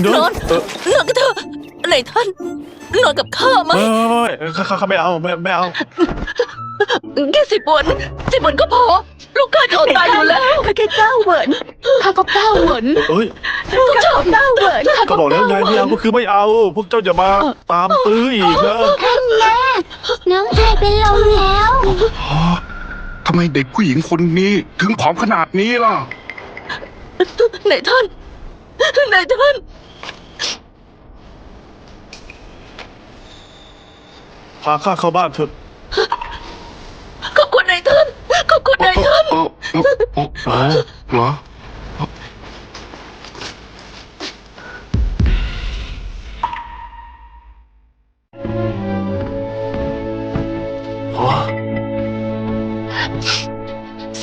เดี๋ยวนอนเออนอนกันเถอะนายท่านนอนกับข้าไหมไม่ไม่ไม่ไม่ข้าข้าข้าไม่เอาไม่ไม่เอาแค่สิบวันสิบวันก็พอ ลูกข้าจะอดตายอยู่แล้วข้าแค่เก้าเหวินข้าก็เก้าเหวินเอ้ยข้าก็เก้าเหวินข้าก็บอกแล้วไงไม่เอาก็คือไม่เอา พวกเจ้าอย่ามาตามตื้ออีกนะน้องชายเป็นลมแล้วฮะทำไมเด็กผู้หญิงคนนี้ถึงผอมขนาดนี้ล่ะนายท่านนายท่าน พาข้าเข้าบ้านเถอะขอบคุณนายท่านขอบคุณนายท่านเออเออเออเออเหรอ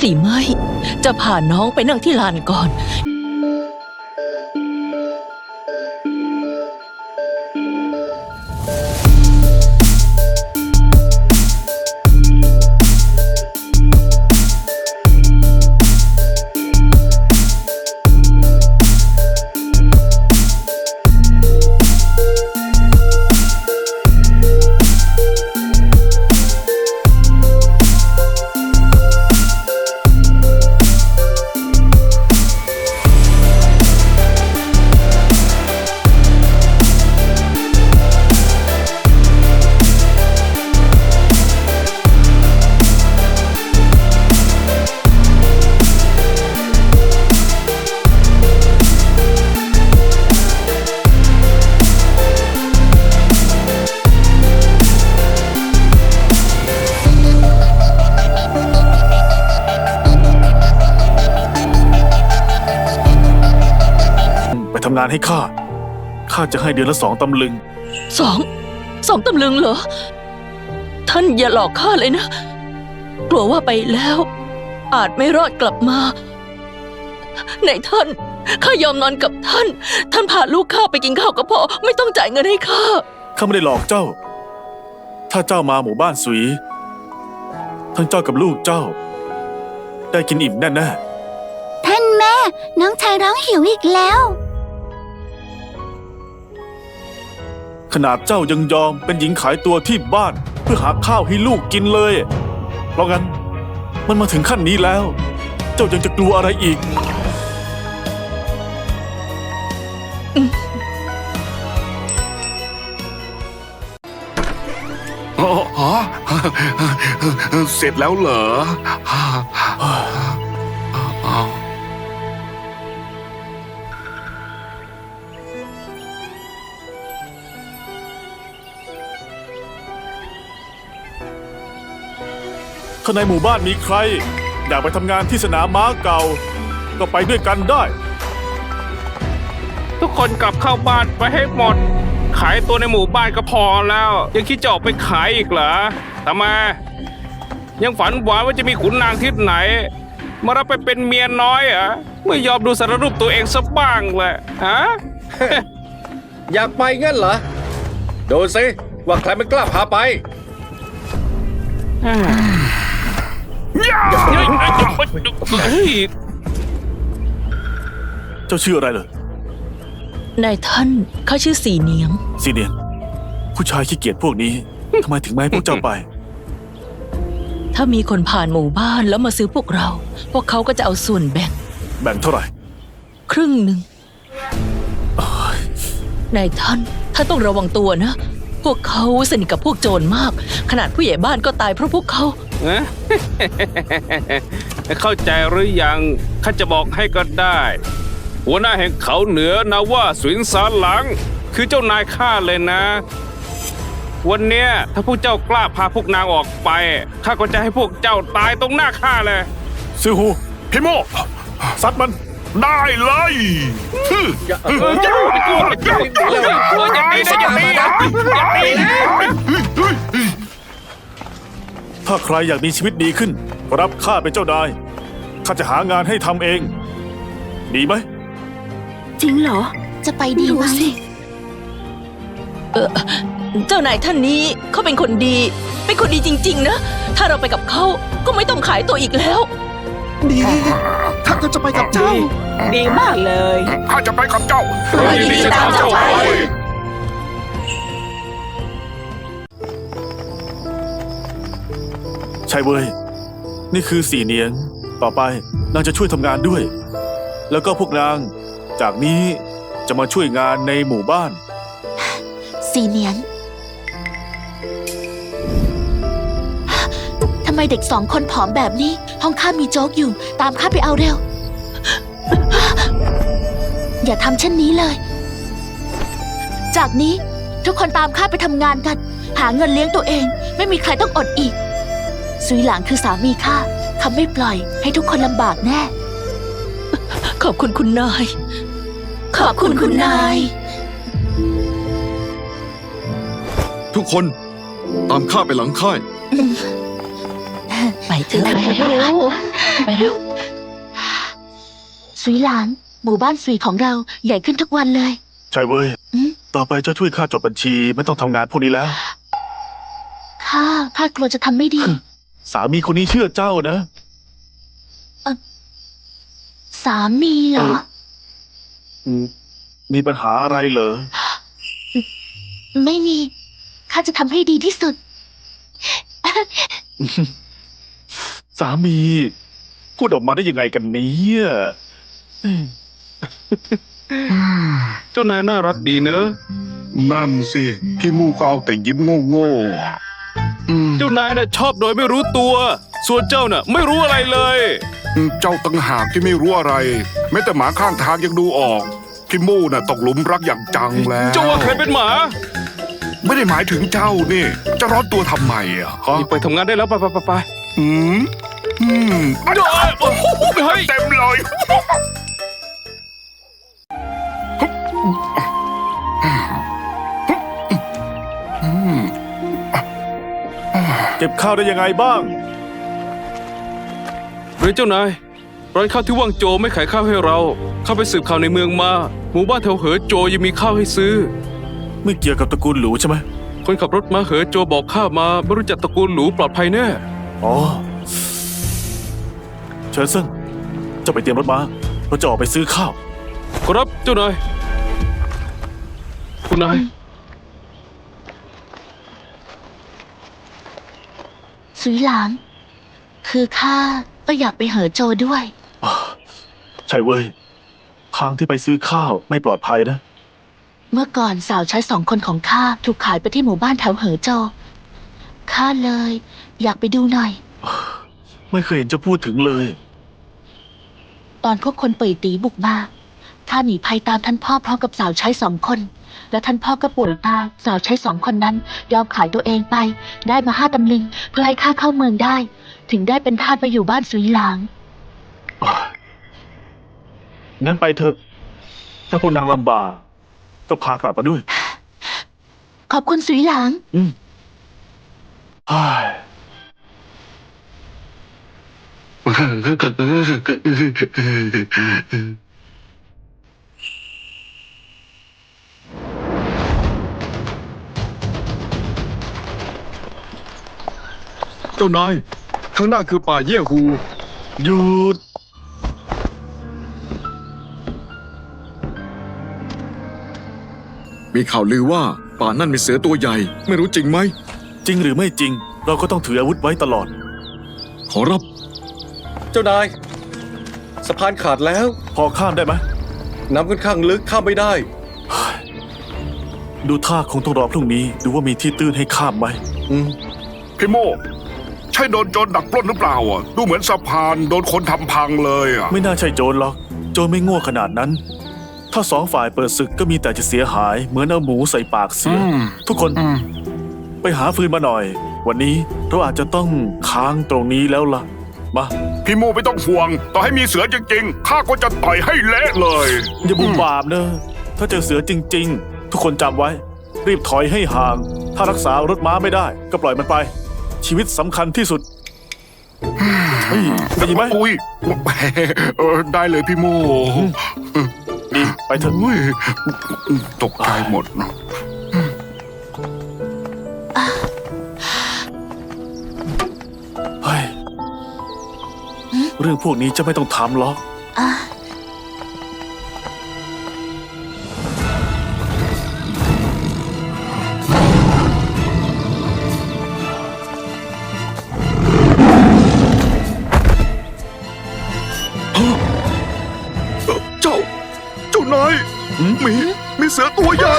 สีไม้จะพาน้องไปนั่งที่ลานก่อนำงานให้ข้า ข้าจะให้เดือนละสองตำลึง สอง สองตำลึงเหรอ ท่านอย่าหลอกข้าเลยนะ กลัวว่าไปแล้ว อาจไม่รอดกลับมาไหนท่าน ข้ายอมนอนกับท่าน ท่านพาลูกข้าไปกินข้าวก็พอ ไม่ต้องจ่ายเงินให้ข้า ข้าไม่ได้หลอกเจ้า ถ้าเจ้ามาหมู่บ้านสุย ทั้งเจ้ากับลูกเจ้า ได้กินอิ่มแน่ท่านแม่ น้องชายร้องหิวอีกแล้ว ขนาดเจ้ายังยอมเป็นหญิงขายตัวที่บ้าน เพื่อหาข้าวให้ลูกกินเลย เพราะงั้นมันมาถึงขั้นนี้แล้ว เจ้ายังจะกลัวอะไรอีก อ๋อเสร็จแล้วเหรอ ถ้าในหมู่บ้านมีใคร อยากไปทำงานที่สนามม้าเก่า ก็ไปด้วยกันได้ ทุกคนกลับเข้าบ้านไปให้หมด ขายตัวในหมู่บ้านก็พอแล้ว ยังคิดจะออกไปขายอีกเหรอทำไมยังฝันหวานว่าจะมีขุนนางที่ไหน มารับไปเป็นเมียน้อยเหรอไม่ยอมดูสารรูปตัวเองสักบ้างเลยฮะ อยากไปงั้นเหรอ ดูสิว่าใครมันกล้าพาไป เฮ้ยเจ้าชื่ออะไรเหรอนายท่านข้าชื่อสีเนียง ซีเนียน ผู้ชายขี้เกียจพวกนี้ทำไมถึงไม่ให้พวกเจ้าไป ถ้ามีคนผ่านหมู่บ้านแล้วมาซื้อพวกเรา พวกเขาก็จะเอาส่วนแบ่งแบ่งเท่าไหร่ ครึ่งหนึ่งนายท่านท่านต้องระวังตัวนะ พวกเขาสนิทกับพวกโจรมาก ขนาดผู้ใหญ่บ้านก็ตายเพราะพวกเขา ฮะเข้าใจหรือยังข้าจะบอกให้ก็ได้ หัวหน้าแห่งเขาเหนือนะว่าสวินสารหลัง คือเจ้านายข้าเลยนะ วันเนี้ยถ้าพวกเจ้ากล้าพาพวกนางออกไปข้าก็จะให้พวกเจ้าตายตรงหน้าข้าเลยซื้อหูพี่โมซัดมันได้เลยฮึ่มอย่าเอเออออย่าอย่าอย่าอย่าอย่าอย่าตีนะอย่าตีนะอย่าตีนะ ถ้าใครอยากมีชีวิตดีขึ้นก็รับข้าเป็นเจ้านาย ข้าจะหางานให้ทำเอง ดีไหม จริงเหรอ จะไปดีไหมเจ้านายท่านนี้เขาเป็นคนดี เป็นคนดีจริง ๆ นะ ถ้าเราไปกับเขาก็ไม่ต้องขายตัวอีกแล้ว ดีข้าก็จะไปกับเจ้า ดีมากเลย ข้าจะไปกับเจ้า ยินดีจะตามเจ้าไป ช่เว้ย นี่คือสี่เนียงต่อไปนางจะช่วยทำงานด้วย แล้วก็พวกนาง จากนี้จะมาช่วยงานในหมู่บ้าน สีเนียน ทำไมเด็กสองคนผอมแบบนี้ ห้องข้ามีโจ๊กอยู่ ตามข้าไปเอาเร็ว อย่าทำเช่นนี้เลย จากนี้ทุกคนตามข้าไปทำงานกัน หาเงินเลี้ยงตัวเอง ไม่มีใครต้องอดอีก สุยหลางคือสามีข้าเขาไม่ปล่อยให้ทุกคนลำบากแน่ ขอบคุณคุณนาย ขอบคุณคุณนาย ทุกคนตามข้าไปหลังค่าย ไปเถอะไปเร็วสุยหลาน หมู่บ้านสุยของเราใหญ่ขึ้นทุกวันเลย ใช่เว้ยอืมต่อไปจะช่วยข้าจดบัญชีไม่ต้องทำงานพวกนี้แล้ว ข้าข้ากลัวจะทำไม่ดี สามีคนนี้เชื่อเจ้านะ สามีเหรอ อืมมีปัญหาอะไรเหรอ ไม่มี ข้าจะทำให้ดีที่สุด สามี พูดออกมาได้ยังไงกันเนี้เจ้านายน่ารักดีเนอะ นั่นสิ พี่มูก็เอาแต่ยิ้มโง่ๆอืมเจ้านายน่ะชอบโดยไม่รู้ตัว ส่วนเจ้าน่ะไม่รู้อะไรเลย เจ้าตั้งหากที่ไม่รู้อะไรแม้แต่หมาข้างทางยังดูออกพี่มูน่ะตกหลุมรักอย่างจังแล้วเจ้าว่าใครเป็นหมา ไม่ได้หมายถึงเจ้านี่ จะร้อนตัวทำไมอะฮะนี่ไปทำงานได้แล้วไปไปไปไปอืมอืมเดี๋ยวโอ้โหเฮ้ยเต็มเลย ก็บข้าวได้ยังไงบ้างเรยนเจ้านาย ร้านข้าวที่ว่างโจไม่ขายข้าวให้เรา เข้าไปสืบข่าวในเมืองมา หมู่บ้านแถวเหอโจยังมีข้าวให้ซื้อ ไม่เกี่ยวกับตระกูลหลูใช่ไหมคนขับรถมาเหอโจบอกข้ามาไม่รู้จักตระกูลหรูปลอดภัยแน่ อ๋อ เชิญเซินเจะไปเตรียมรถมาเราจะออกไปซื้อข้าว ครับเจ้านาย คุณนาย สุยหลาง คือข้าก็อยากไปเหอโจด้วยใช่เว้ย ทางที่ไปซื้อข้าวไม่ปลอดภัยนะ เมื่อก่อนสาวใช้สองคนของข้าถูกขายไปที่หมู่บ้านแถวเหอโจข้าเลย อยากไปดูหน่อย ไม่เคยเห็นจะพูดถึงเลย ตอนพวกคนเป่ยตีบุกมา ข้าหนีภัยตามท่านพ่อพร้อมกับสาวใช้สองคน และท่านพ่อก็ป่วยตายสาวใช้สองคนนั้น ยอมขายตัวเองไป ได้มาห้าตำลึง เพื่อให้ข้าเข้าเมืองได้ ถึงได้เป็นทาสมาอยู่บ้านสุยหลาง งั้นไปเถอะ ถ้าพวกนางลำบากก็พากลับมาด้วย ขอบคุณสุยหลาง อืมเฮ้ย เจ้านาย ข้างหน้าคือป่าเยี่ยหูหยุด มีข่าวลือว่าป่านั่นมีเสือตัวใหญ่ ไม่รู้จริงไหม จริงหรือไม่จริง เราก็ต้องถืออาวุธไว้ตลอด ขอรับ เจ้านาย สะพานขาดแล้ว พอข้ามได้ไหมน้ำค่อนข้างลึกข้ามไม่ได้ ดูท่าคงต้องรอพรุ่งนี้ ดูว่ามีที่ตื้นให้ข้ามไหม อืม พี่โม ใช่โดนโจรดักปล้นหรือเปล่าอะดูเหมือนสะพานโดนคนทำพังเลยอะไม่น่าใช่โจรหรอก โจรไม่โง่ขนาดนั้น ถ้าสองฝ่ายเปิดศึกก็มีแต่จะเสียหาย เหมือนเอาหมูใส่ปากเสืออมทุกคนอืมไปหาฟืนมาหน่อย วันนี้เราอาจจะต้องค้างตรงนี้แล้วล่ะ มาพี่โมไม่ต้องห่วง ต่อให้มีเสือจริงๆข้าก็จะต่อยให้เละเลย อย่าบุ่มบามเนอะถ้าเจอเสือจริง ๆ ทุกคนจำไว้ รีบถอยให้ห่าง ถ้ารักษารถม้าไม่ได้ ก็ปล่อยมันไป ชีวิตสำคัญที่สุดเฮ้ยได้ยินไหมอุ้ยเออได้เลยพี่โมดีไปเถอะอุ้ยตกใจหมด เฮ้ย เรื่องพวกนี้จะไม่ต้องทำหรอก เสือตัวใหญ่